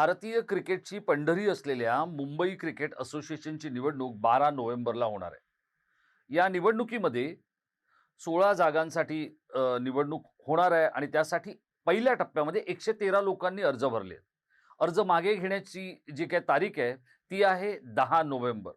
भारतीय क्रिकेटची पंढरी असलेल्या मुंबई क्रिकेट असोसिएशनची निवडणूक बारा नोव्हेंबरला होणार आहे. या निवडणुकीमध्ये सोळा जागांसाठी निवडणूक होणार आहे आणि त्यासाठी पहिल्या टप्प्यामध्ये एकशे तेरा लोकांनी अर्ज भरले अर्ज मागे घेण्याची जी काही तारीख आहे ती आहे दहा नोव्हेंबर.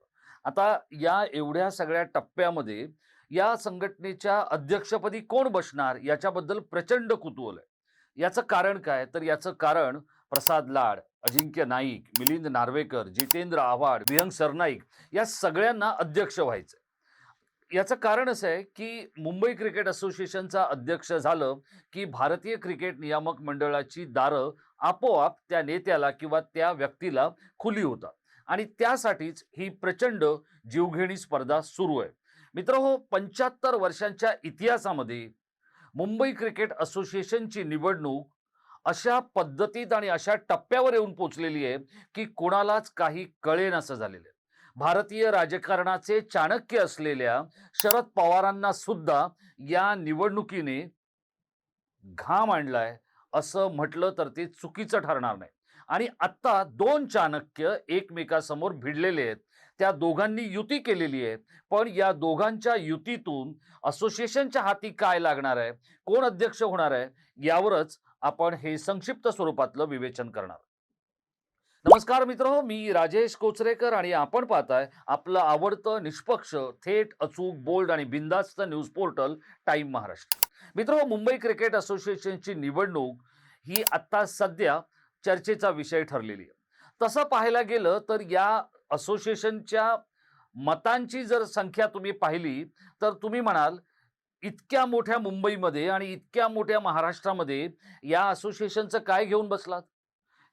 आता या एवढ्या सगळ्या टप्प्यामध्ये या संघटनेच्या अध्यक्षपदी कोण बसणार याच्याबद्दल प्रचंड कुतूहल आहे. याचं कारण काय? तर याचं कारण प्रसाद लाड अजिंक्य नाईक मिलिंद नार्वेकर जितेंद्र आव्हाड विहंग सरनाईक या सगळ्यांना अध्यक्ष व्हायचं याचं कारण असं आहे की मुंबई क्रिकेट असोसिएशनचा अध्यक्ष झालं की भारतीय क्रिकेट नियामक मंडळाची दारं आपोआप त्या नेत्याला किंवा त्या व्यक्तीला खुली होतात. आणि त्यासाठीच ही प्रचंड जीवघेणी स्पर्धा सुरू आहे. मित्र हो पंच्याहत्तर वर्षांच्या इतिहासामध्ये मुंबई क्रिकेट असोसिएशनची निवडणूक अशा पद्धतीत आणि अशा टप्प्यावर येऊन पोचलेली आहे की कोणालाच काही कळेन असं झालेलं आहे. भारतीय राजकारणाचे चाणक्य असलेल्या शरद पवारांना सुद्धा या निवडणुकीने घाम आणलाय असं म्हटलं तर ते चुकीचं ठरणार नाही. आणि आत्ता दोन चाणक्य एकमेकासमोर भिडलेले आहेत. त्या दोघांनी युती केलेली आहे. पण या दोघांच्या युतीतून असोसिएशनच्या हाती काय लागणार आहे? कोण अध्यक्ष होणार आहे? यावरच आपण हे संक्षिप्त स्वरूपातलं विवेचन करणार. नमस्कार मित्र मी राजेश कोचरेकर आणि आपण पाहताय आपलं आवडतं निष्पक्ष थेट अचूक बोल्ड आणि बिंदास्त न्यूज पोर्टल टाइम महाराष्ट्र. मित्र मुंबई क्रिकेट असोसिएशनची निवडणूक ही आत्ता सध्या चर्चेचा विषय ठरलेली आहे. तसं पाहायला गेलं तर या असोसिएशनच्या मतांची जर संख्या तुम्ही पाहिली तर तुम्ही म्हणाल इतक्या मोठ्या मुंबईमध्ये आणि इतक्या मोठ्या महाराष्ट्रामध्ये या असोसिएशनचं काय घेऊन बसलात?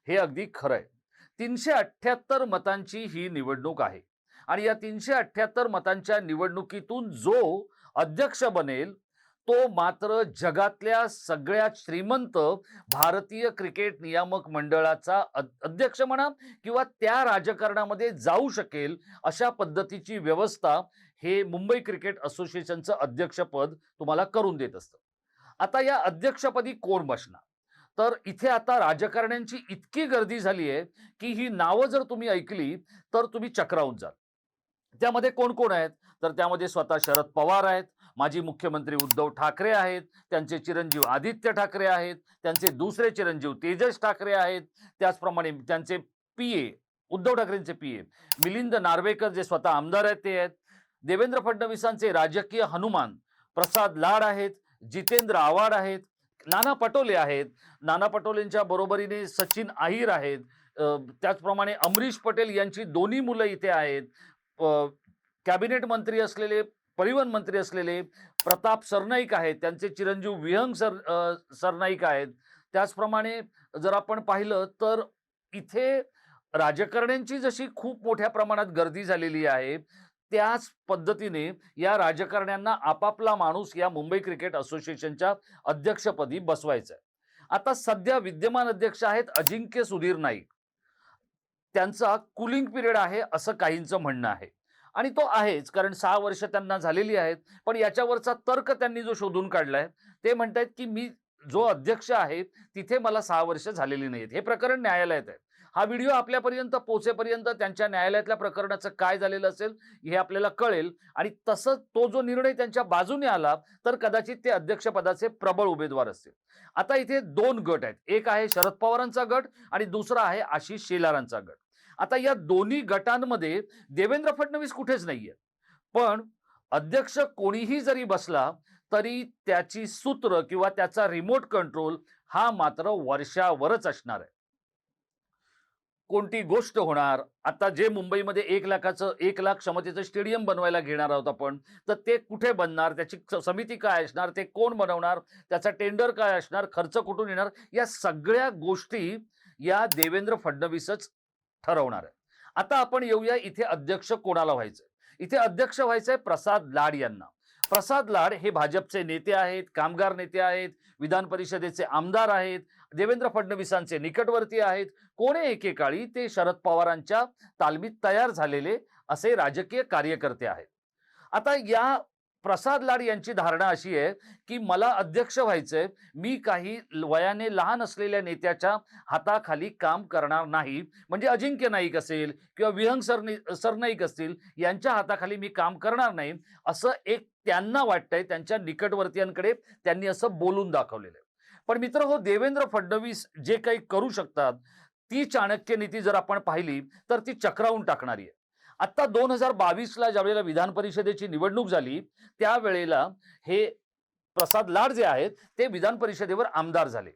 हे अगदी खरं आहे. तीनशे अठ्ठ्याहत्तर मतांची ही निवडणूक आहे. आणि या तीनशे अठ्ठ्याहत्तर मतांच्या निवडणुकीतून जो अध्यक्ष बनेल तो मात्र जगातल्या सगळ्यात श्रीमंत भारतीय क्रिकेट नियामक मंडळाचा अध्यक्ष म्हणा किंवा त्या राजकारणामध्ये जाऊ शकेल अशा पद्धतीची व्यवस्था हे मुंबई क्रिकेट असोसिएशनचं अध्यक्षपद तुम्हाला करून देत असतं. आता या अध्यक्षपदी कोण बसणार? तर इथे आता राजकारण्यांची इतकी गर्दी झाली आहे की ही नावं जर तुम्ही ऐकली तर तुम्ही चक्रावून जाल. त्यामध्ये कोण कोण आहेत? तर त्यामध्ये स्वतः शरद पवार आहेत माजी मुख्यमंत्री उद्धव ठाकरे आहेत त्यांचे चिरंजीव आदित्य ठाकरे आहेत त्यांचे दुसरे चिरंजीव तेजस ठाकरे आहेत त्याचप्रमाणे त्यांचे पी ए उद्धव ठाकरेंचे पी ए मिलिंद नार्वेकर जे स्वतः आमदार आहेत ते आहेत. देवेंद्र फडणवीसांचे राजकीय हनुमान प्रसाद लाड आहेत जितेंद्र आव्हाड आहेत नाना पटोले आहेत. नाना पटोलेंच्या बरोबरीने सचिन अहिर आहेत. त्याचप्रमाणे अमरीश पटेल यांची दोन्ही मुलं इथे आहेत. कॅबिनेट मंत्री असलेले परिवहन मंत्री असलेले प्रताप सरनाईक आहेत. त्यांचे चिरंजीव विहंग सर सरनाईक आहेत. त्याचप्रमाणे जर आपण पाहिलं तर इथे राजकारण्यांची जशी खूप मोठ्या प्रमाणात गर्दी झालेली आहे त्याच पद्धतीने या राजकारण्यांना आपापला माणूस या मुंबई क्रिकेट असोसिएशनच्या अध्यक्षपदी बसवायचा आहे आता सध्या विद्यमान अध्यक्ष आहेत अजिंक्य सुधीर नाईक. त्यांचा कुलिंग पिरियड आहे असं काहींचं म्हणणं आहे. आणि तो आहेच कारण सहा वर्ष त्यांना झालेली आहेत पण याच्यावरचा तर्क त्यांनी जो शोधून काढलाय ते म्हणतायत की मी जो अध्यक्ष आहे तिथे मला सहा वर्ष झालेली नाहीत. हे प्रकरण न्यायालयात आहे. हा व्हिडिओ आपल्यापर्यंत पोहोचेपर्यंत त्यांच्या न्यायालयातल्या प्रकरणाचं काय झालेलं असेल हे आपल्याला कळेल. आणि तसं तो जो निर्णय त्यांच्या बाजूने आला तर कदाचित ते अध्यक्षपदाचे प्रबळ उमेदवार असतील. आता इथे दोन गट आहेत. एक आहे शरद पवारांचा गट आणि दुसरा आहे आशिष शेलारांचा गट. आता या दोन्ही गटांमध्ये देवेंद्र फडणवीस कुठेच नाहीये. पण अध्यक्ष कोणीही जरी बसला तरी त्याची सूत्र किंवा त्याचा रिमोट कंट्रोल हा मात्र वर्षावरच असणार आहे. कोणती गोष्ट होणार? आता जे मुंबईमध्ये एक लाखाचं एक लाख क्षमतेचं स्टेडियम बनवायला घेणार आहोत आपण तर ते कुठे बनणार? त्याची समिती काय असणार? ते कोण बनवणार? त्याचा टेंडर काय असणार? खर्च कुठून येणार? या सगळ्या गोष्टी या देवेंद्र फडणवीसच ठरवणार आहे आता आपण येऊया इथे अध्यक्ष कोणाला व्हायचंय? इथे अध्यक्ष व्हायचंय प्रसाद लाड यांना. प्रसाद लाड हे भाजपचे नेते आहेत कामगार नेते आहेत विधान परिषदेचे आमदार आहेत देवेंद्र फडणवीसांचे निकटवर्ती आहेत. कोणे एकेकाळी? ते शरद पवारांच्या तालमीत तयार झालेले असे राजकीय कार्यकर्ते आहेत. आता या प्रसाद लाड यांची धारणा अशी आहे की मला अध्यक्ष व्हायचंय. मी काही वयाने लहान असलेल्या नेत्याच्या हाताखाली काम करणार नाही. म्हणजे अजिंक्य नाईक असेल किंवा विहंग सरनी सरनाईक असतील यांच्या हाताखाली मी काम करणार नाही. असं एक त्यांना वाटतंय. त्यांच्या निकटवर्तीयांकडे त्यांनी असं बोलून दाखवलेलं आहे. पण मित्र हो देवेंद्र फडणवीस जे काही करू शकतात ती चाणक्य नीती जर आपण पाहिली तर ती चक्रावून टाकणारी आहे. आता दोन हजार बावीसला ज्यावेळेला विधान परिषदेची निवडणूक झाली त्यावेळेला हे प्रसाद लाड जे आहेत ते विधान परिषदेवर आमदार झाले.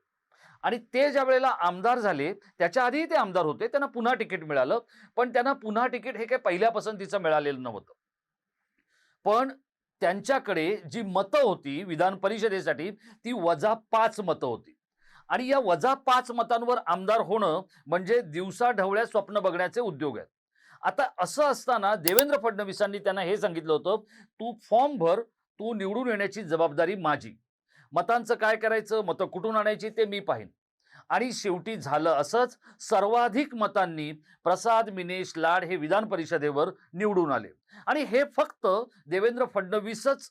आणि ते ज्या वेळेला आमदार झाले त्याच्या आधीही ते आमदार होते त्यांना पुन्हा तिकीट मिळालं पण त्यांना पुन्हा तिकीट हे काही पहिल्या पसंतीचं मिळालेलं नव्हतं. पण त्यांच्याकडे जी मतं होती विधान परिषदेसाठी ती वजा पाच मतं होती. आणि या वजा पाच मतांवर आमदार होणं म्हणजे दिवसा ढवळ्या स्वप्न बघण्याचे उद्योग आहेत. आता असं असताना देवेंद्र फडणवीसांनी त्यांना हे सांगितलं होतं तू फॉर्म भर तू निवडून येण्याची जबाबदारी माझी. मतांचं काय करायचं मतं कुठून आणायची ते मी पाहीन. आणि शेवटी झालं असंच सर्वाधिक मतांनी प्रसाद मिनेश लाड हे विधान परिषदेवर निवडून आले. आणि हे फक्त देवेंद्र फडणवीसच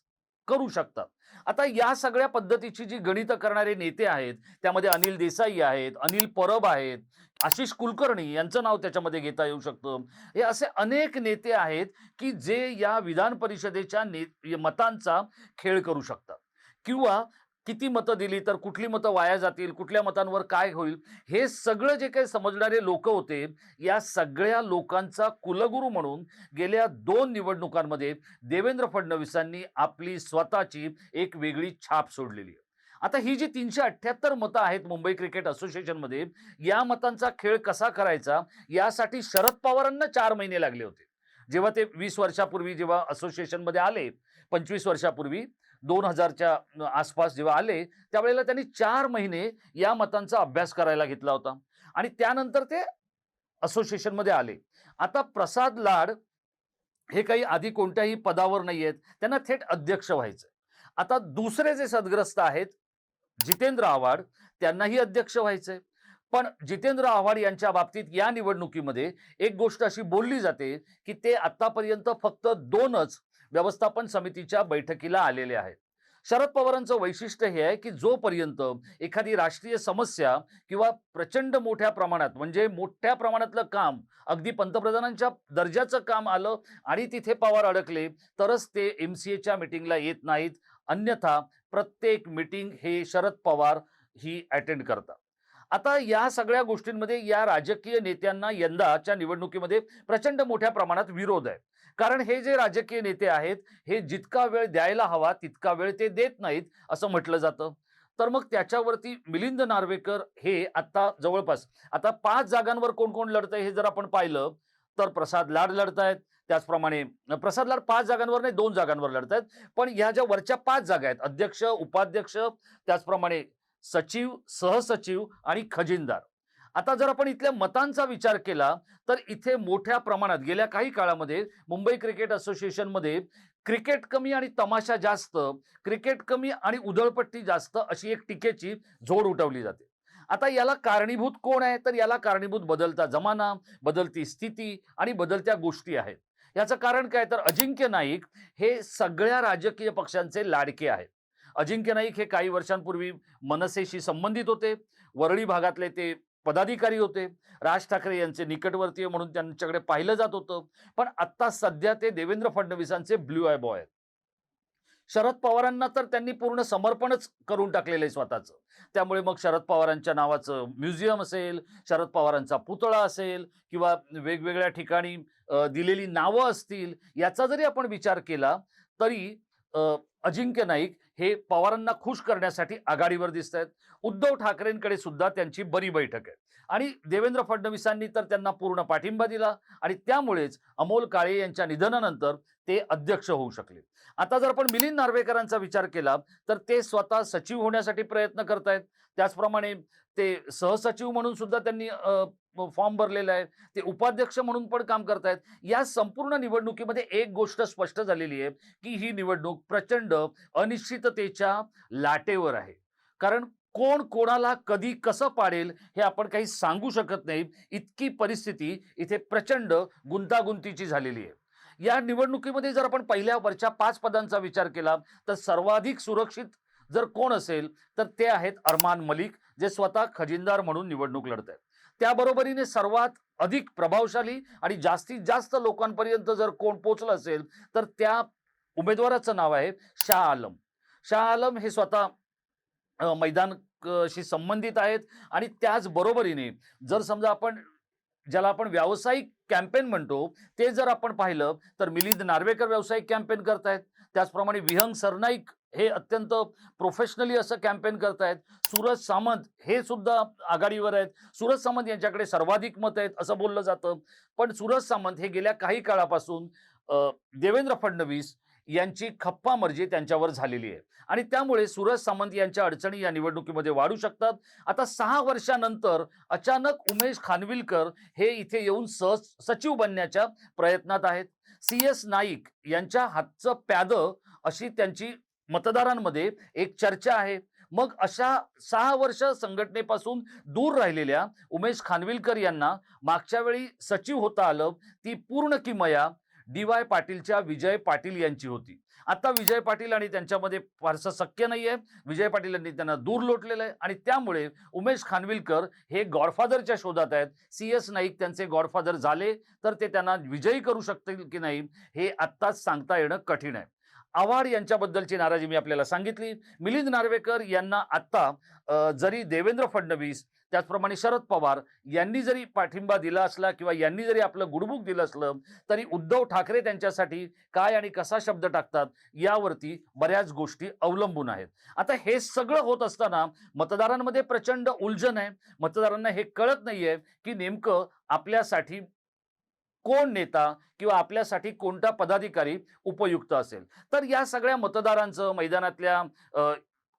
करू शकतात. आता या सगळ्या पद्धतीची जी गणित करणारे नेते आहेत त्यामध्ये अनिल देसाई आहेत अनिल परब आहेत आशिष कुलकर्णी यांचं नाव त्याच्यामध्ये घेता येऊ शकतं. हे असे अनेक नेते आहेत की जे या विधान परिषदेच्या ने मतांचा खेळ करू शकतात. किंवा किती मतं दिली तर कुठली मतं वाया जातील कुठल्या मतांवर काय होईल हे सगळं जे काही समजणारे लोक होते या सगळ्या लोकांचा कुलगुरू म्हणून गेल्या दोन निवडणुकांमध्ये देवेंद्र फडणवीसांनी आपली स्वतःची एक वेगळी छाप सोडलेली आहे. आता ही जी तीनशे अठ्ठ्याहत्तर मतं आहेत मुंबई क्रिकेट असोसिएशनमध्ये या मतांचा खेळ कसा करायचा यासाठी शरद पवारांना चार महिने लागले होते. जेव्हा ते वीस वर्षापूर्वी जेव्हा असोसिएशनमध्ये आले पंचवीस वर्षापूर्वी दोन हजारच्या आसपास जेव्हा आले त्यावेळेला त्यांनी चार महिने या मतांचा अभ्यास करायला घेतला होता. आणि त्यानंतर ते असोसिएशनमध्ये आले. आता प्रसाद लाड हे काही आधी कोणत्याही पदावर नाही आहेत त्यांना थेट अध्यक्ष व्हायचं आता दुसरे जे सदग्रस्त आहेत जितेंद्र आव्हाड त्यांनाही अध्यक्ष व्हायचंय. पण जितेंद्र आव्हाड यांच्या बाबतीत या निवडणुकीमध्ये एक गोष्ट अशी बोलली जाते की ते आतापर्यंत फक्त दोनच व्यवस्थापन समितीच्या बैठकीला आलेले आहेत. शरद पवारांचं वैशिष्ट्य हे आहे की जोपर्यंत एखादी राष्ट्रीय समस्या किंवा प्रचंड मोठ्या प्रमाणात म्हणजे मोठ्या प्रमाणातलं काम अगदी पंतप्रधानांच्या दर्जाचं काम आलं आणि तिथे पवार अडकले तरच ते एम सी एच्या मिटिंगला येत नाहीत. अन्यथा प्रत्येक मिटिंग हे शरद पवार ही अटेंड करतात. आता या सगळ्या गोष्टींमध्ये या राजकीय नेत्यांना यंदाच्या निवडणुकीमध्ये प्रचंड मोठ्या प्रमाणात विरोध आहे. कारण हे जे राजकीय नेते आहेत हे जितका वेळ द्यायला हवा तितका वेळ ते देत नाहीत असं म्हटलं जातं. तर मग त्याच्यावरती मिलिंद नार्वेकर हे आता जवळपास आता पाच जागांवर कोण कोण लढतंय हे जर आपण पाहिलं तर प्रसाद लाड लढतायत त्याचप्रमाणे प्रसाद लाड पाच जागांवर नाही दोन जागांवर लढतायत. पण ह्या ज्या वरच्या पाच जागा आहेत अध्यक्ष उपाध्यक्ष त्याचप्रमाणे सचिव सहसचिव आणि खजिनदार. आता जर आपण इथल्या मतांचा विचार केला तर इथे मोठ्या प्रमाणात गेल्या काही काळामध्ये मुंबई क्रिकेट असोसिएशनमध्ये क्रिकेट कमी आणि तमाशा जास्त क्रिकेट कमी आणि उधळपट्टी जास्त अशी एक टीकेची झोड उठवली जाते. आता याला कारणीभूत कोण आहे? तर याला कारणीभूत बदलता जमाना बदलती स्थिती आणि बदलत्या गोष्टी आहेत. याचं कारण काय? तर अजिंक्य नाईक हे सगळ्या राजकीय पक्षांचे लाडके आहेत. अजिंक्य नाईक हे काही वर्षांपूर्वी मनसेशी संबंधित होते. वरळी भागातले ते पदाधिकारी होते. राज ठाकरे यांचे निकटवर्तीय म्हणून त्यांच्याकडे पाहिलं जात होतं. पण आत्ता सध्या ते देवेंद्र फडणवीसांचे ब्ल्यू आय बॉय आहेत. शरद पवारांना तर त्यांनी पूर्ण समर्पणच करून टाकलेलं आहे स्वतःचं. त्यामुळे मग शरद पवारांच्या नावाचं म्युझियम असेल शरद पवारांचा पुतळा असेल किंवा वेगवेगळ्या ठिकाणी दिलेली नावं असतील याचा जरी आपण विचार केला तरी अजिंक्य नाईक हे पवारांना खुश करण्यासाठी आघाडीवर दिसत आहेत उद्धव ठाकरेंकडे सुद्धा त्यांची बरी बैठक आहे. आणि देवेंद्र फडणवीसांनी तर त्यांना पूर्ण पाठिंबा दिला आणि त्यामुळेच अमोल काळे यांच्या निधनानंतर ते अध्यक्ष होऊ शकले. आता जर आपण मिलिंद नार्वेकरांचा विचार केला तर ते स्वतः सचिव होण्यासाठी प्रयत्न करतायत. त्याचप्रमाणे ते सहसचिव म्हणून सुद्धा त्यांनी फॉर्म भरलेले आहे ते उपाध्यक्ष म्हणून पण काम करतायत. या संपूर्ण निवडणुकीमध्ये एक गोष्ट स्पष्ट झालेली आहे की ही निवडणूक प्रचंड अनिश्चिततेच्या लाटेवर आहे. कारण कोण कोणाला कधी कसं पाडेल हे आपण काही सांगू शकत नाही. इतकी परिस्थिती इथे प्रचंड गुंतागुंतीची झालेली आहे. या निवडणुकीमध्ये जर आपण पहिल्या वरच्या पाच पदांचा विचार केला तर सर्वाधिक सुरक्षित जर कोण असेल तर ते आहेत अरमान मलिक जे स्वतः खजिनदार म्हणून निवडणूक लढत आहेत त्याबरोबरीने सर्वात अधिक प्रभावशाली आणि जास्तीत जास्त लोकांपर्यंत जर कोण पोचलं असेल तर त्या उमेदवाराचं नाव आहे शाह आलम. शाह आलम हे स्वतः मैदान शी संबंधित आहेत आणि त्याच बरोबरीने जर समजा आपण ज्याला आपण व्यावसायिक कॅम्पेन म्हणतो ते जर आपण पाहिलं तर मिलिंद नार्वेकर व्यावसायिक कॅम्पेन करतायत. त्याचप्रमाणे विहंग सरनाईक हे अत्यंत प्रोफेशनली असं कॅम्पेन करतायत. सूरज सामंत हे सुद्धा आघाडीवर आहेत. सूरज सामंत यांच्याकडे सर्वाधिक मत आहेत असं बोललं जातं. पण सूरज सामंत हे गेल्या काही काळापासून देवेंद्र फडणवीस यांची खप्पा मर्जी त्यांच्यावर झालेली आहे. आणि त्यामुळे सूरज सामंत यांच्या अडचणी या निवडणुकीमध्ये वाढू शकतात. आता सहा वर्षानंतर अचानक उमेश खानविलकर हे इथे येऊन सहज सचिव बनण्याच्या प्रयत्नात आहेत. सी एस नाईक यांच्या हातचं प्यादं अशी त्यांची मतदारांमध्ये एक चर्चा आहे. मग अशा सहा वर्ष संघटनेपासून दूर राहिलेल्या उमेश खानविलकर यांना मागच्या वेळी सचिव होता आलं. ती पूर्ण किमया डी वाय पाटीलच्या विजय पाटील यांची होती. आता विजय पाटील आणि त्यांच्यामध्ये फारसं शक्य नाही आहे विजय पाटील यांनी त्यांना दूर लोटलेलं आहे आणि त्यामुळे उमेश खानविलकर हे गॉडफादरच्या शोधात आहेत. सी एस नाईक त्यांचे गॉडफादर झाले तर ते त्यांना विजयी करू शकतील की नाही हे आत्ताच सांगता येणं कठीण आहे. आव्हाड यांच्याबद्दलची नाराजी मी आपल्याला सांगितली. मिलिंद नार्वेकर यांना आत्ता जरी देवेंद्र फडणवीस त्याचप्रमाणे शरद पवार यांनी जरी पाठिंबा दिला असला किंवा यांनी जरी आपलं गुडबुक दिलं असलं तरी उद्धव ठाकरे त्यांच्यासाठी काय आणि कसा शब्द टाकतात यावरती बऱ्याच गोष्टी अवलंबून आहेत. आता हे सगळं होत असताना मतदारांमध्ये प्रचंड उलझन आहे. मतदारांना हे कळत नाहीये की नेमकं आपल्यासाठी कोण नेता किंवा आपल्यासाठी कोणता पदाधिकारी उपयुक्त असेल. तर या सगळ्या मतदारांचं मैदानातल्या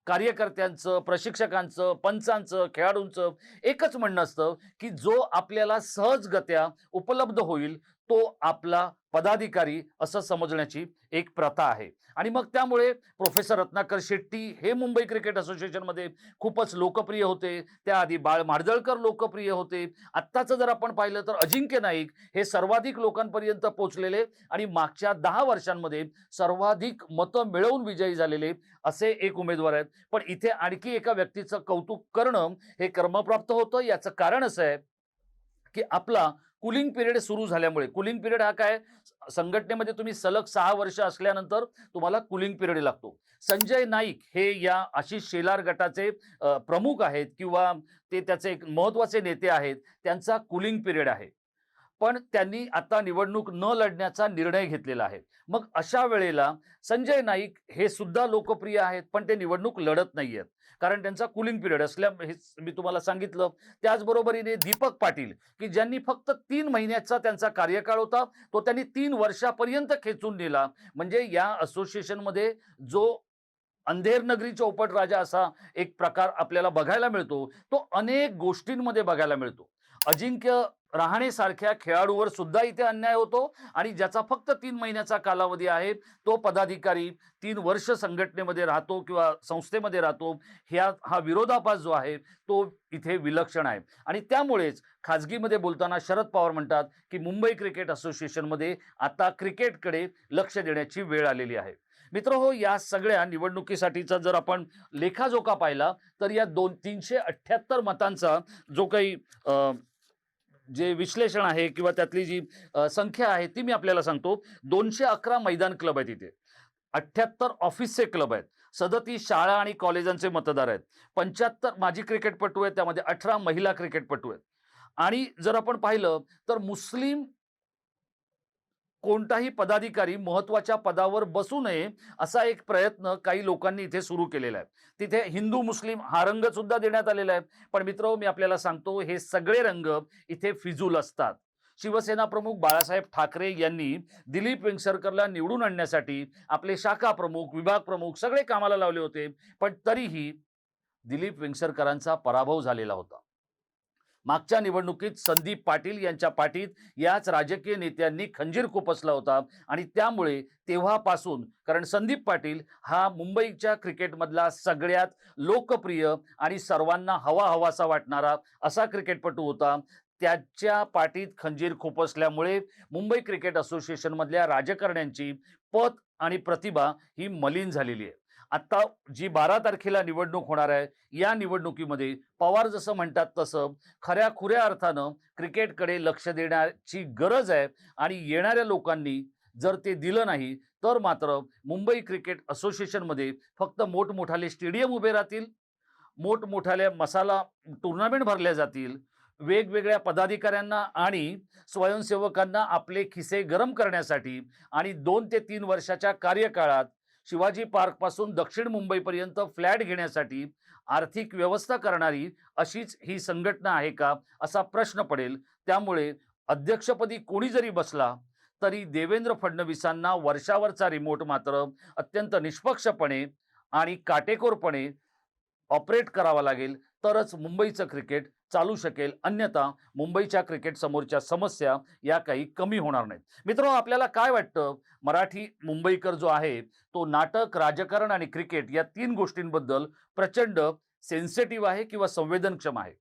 कार्यकर्त्यांचं प्रशिक्षकांचं पंचांचं खेळाडूंचं एकच म्हणणं असतं की जो आपल्याला सहजगत्या उपलब्ध होईल तो आपला पदाधिकारी असं समजण्याची एक प्रथा आहे. आणि मग त्यामुळे प्रोफेसर रत्नाकर शेट्टी हे मुंबई क्रिकेट असोसिएशनमध्ये खूपच लोकप्रिय होते. त्याआधी बाळ मार्जळकर लोकप्रिय होते. आत्ताचं जर आपण पाहिलं तर अजिंक्य नाईक हे सर्वाधिक लोकांपर्यंत पोहोचलेले आणि मागच्या दहा वर्षांमध्ये सर्वाधिक मतं मिळवून विजयी झालेले असे एक उमेदवार आहेत. पण इथे आणखी एका व्यक्तीचं कौतुक करणं हे कर्मप्राप्त होतं. याचं कारण असं आहे की आपला कुलिंग पिरियड सुरू झाल्यामुळे. कुलिंग पिरियड हा काय? संघटनेमध्ये तुम्ही सलग सहा वर्ष असल्यानंतर तुम्हाला कुलिंग पिरियड लागतो. संजय नाईक हे या आशिष शेलार गटाचे प्रमुख आहेत किंवा ते त्याचे एक महत्त्वाचे नेते आहेत. त्यांचा कुलिंग पिरियड आहे. पण त्यांनी आता निवडणूक न लढण्याचा निर्णय घेतलेला आहे. मग अशा वेळेला संजय नाईक हे सुद्धा लोकप्रिय आहेत पण ते निवडणूक लढत नाही आहेत कारण त्यांचा कुलिंग पिरियड असल्या हे मी तुम्हाला सांगितलं. त्याचबरोबरीने दीपक पाटील की ज्यांनी फक्त तीन महिन्याचा त्यांचा कार्यकाळ होता तो त्यांनी तीन वर्षापर्यंत खेचून नेला. म्हणजे या असोसिएशनमध्ये जो अंधेर नगरी चौपट राजा असा एक प्रकार आपल्याला बघायला मिळतो तो अनेक गोष्टींमध्ये बघायला मिळतो. अजिंक्य रहाणेसारख्या खेळाडूवर सुद्धा इथे अन्याय होतो आणि ज्याचा फक्त तीन महिन्याचा कालावधी आहे तो पदाधिकारी तीन वर्ष संघटनेमध्ये राहतो किंवा संस्थेमध्ये राहतो ह्या हा विरोधाभास जो आहे तो इथे विलक्षण आहे. आणि त्यामुळेच खाजगीमध्ये बोलताना शरद पवार म्हणतात की मुंबई क्रिकेट असोसिएशनमध्ये आता क्रिकेटकडे लक्ष देण्याची वेळ आलेली आहे. मित्र हो या सगळ्या निवडणुकीसाठीचा जर आपण लेखाजोखा पाहिला तर या दोन तीनशे अठ्ठ्याहत्तर मतांचा जो काही जे विश्लेषण आहे किंवा त्यातली जी संख्या आहे ती मी आपल्याला सांगतो. दोनशे अकरा मैदान क्लब आहेत इथे. अठ्ठ्याहत्तर ऑफिसचे क्लब आहेत. सदतीस शाळा आणि कॉलेजांचे मतदार आहेत. पंच्याहत्तर माजी क्रिकेटपटू आहेत. त्यामध्ये अठरा महिला क्रिकेटपटू आहेत. आणि जर आपण पाहिलं तर मुस्लिम कोणताही पदाधिकारी महत्त्वाच्या पदावर बसू नये असा एक प्रयत्न काही लोकांनी इथे सुरू केलेला आहे. तिथे हिंदू मुस्लिम हा रंग सुद्धा देण्यात आलेला आहे. पण मित्र मी आपल्याला सांगतो हे सगळे रंग इथे फिजूल असतात. शिवसेना प्रमुख बाळासाहेब ठाकरे यांनी दिलीप वेंगसरकरला निवडून आणण्यासाठी आपले शाखा प्रमुख विभाग प्रमुख सगळे कामाला लावले होते. पण तरीही दिलीप वेंगसरकरांचा पराभव झालेला होता. मागच्या निवडणुकीत संदीप पाटील यांच्या पाठीत याच राजकीय नेत्यांनी खंजीर खुपसला होता. आणि त्यामुळे तेव्हापासून कारण संदीप पाटील हा मुंबईच्या क्रिकेटमधला सगळ्यात लोकप्रिय आणि सर्वांना हवा हवासा वाटणारा असा क्रिकेटपटू होता. त्याच्या पाठीत खंजीर खुपसल्यामुळे मुंबई क्रिकेट असोसिएशनमधल्या राजकारण्यांची पत आणि प्रतिभा ही मलिन झालेली आहे. आत्ता जी बारा तारखेला निवडणूक होणार आहे या निवडणुकीमध्ये पवार जसं म्हणतात तसं खऱ्या खुऱ्या अर्थानं क्रिकेटकडे लक्ष देण्याची गरज आहे आणि येणाऱ्या लोकांनी जर ते दिलं नाही तर मात्र मुंबई क्रिकेट असोसिएशनमध्ये फक्त मोठमोठाले स्टेडियम उभे राहतील मोठमोठाल्या मसाला टुर्नामेंट भरल्या जातील वेगवेगळ्या पदाधिकाऱ्यांना आणि स्वयंसेवकांना आपले खिसे गरम करण्यासाठी आणि दोन ते तीन वर्षाच्या कार्यकाळात शिवाजी पार्कपासून दक्षिण मुंबईपर्यंत फ्लॅट घेण्यासाठी आर्थिक व्यवस्था करणारी अशीच ही संघटना आहे का असा प्रश्न पडेल. त्यामुळे अध्यक्षपदी कोणी जरी बसला तरी देवेंद्र फडणवीसांना वर्षावरचा रिमोट मात्र अत्यंत निष्पक्षपणे आणि काटेकोरपणे ऑपरेट करावा लागेल. तरच मुंबईचं क्रिकेट चालू शकेल. अन्यथा मुंबईच्या क्रिकेट समोरच्या समस्या या काही कमी होणार नाहीत. मित्र आपल्याला काय वाटतं? मराठी मुंबईकर जो आहे तो नाटक राजकारण आणि क्रिकेट या तीन गोष्टींबद्दल प्रचंड सेन्सिटिव्ह आहे किंवा संवेदनक्षम आहे?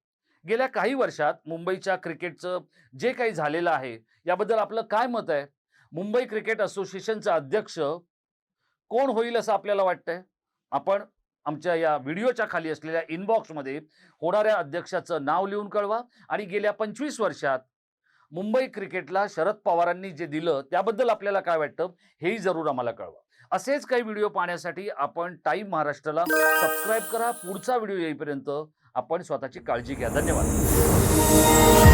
गेल्या काही वर्षात मुंबईच्या क्रिकेटचं जे काही झालेलं आहे याबद्दल आपलं काय मत आहे? मुंबई क्रिकेट असोसिएशनचा अध्यक्ष कोण होईल असं आपल्याला वाटतंय? आपण आमच्या या व्हिडिओच्या खाली असलेल्या इनबॉक्समध्ये होणाऱ्या अध्यक्षाचं नाव लिहून कळवा आणि गेल्या पंचवीस वर्षात मुंबई क्रिकेटला शरद पवारांनी जे दिलं त्याबद्दल आपल्याला काय वाटतं हेही जरूर आम्हाला कळवा. असेच काही व्हिडिओ पाहण्यासाठी आपण टाईम महाराष्ट्राला सबस्क्राईब करा. पुढचा व्हिडिओ येईपर्यंत आपण स्वतःची काळजी घ्या. धन्यवाद.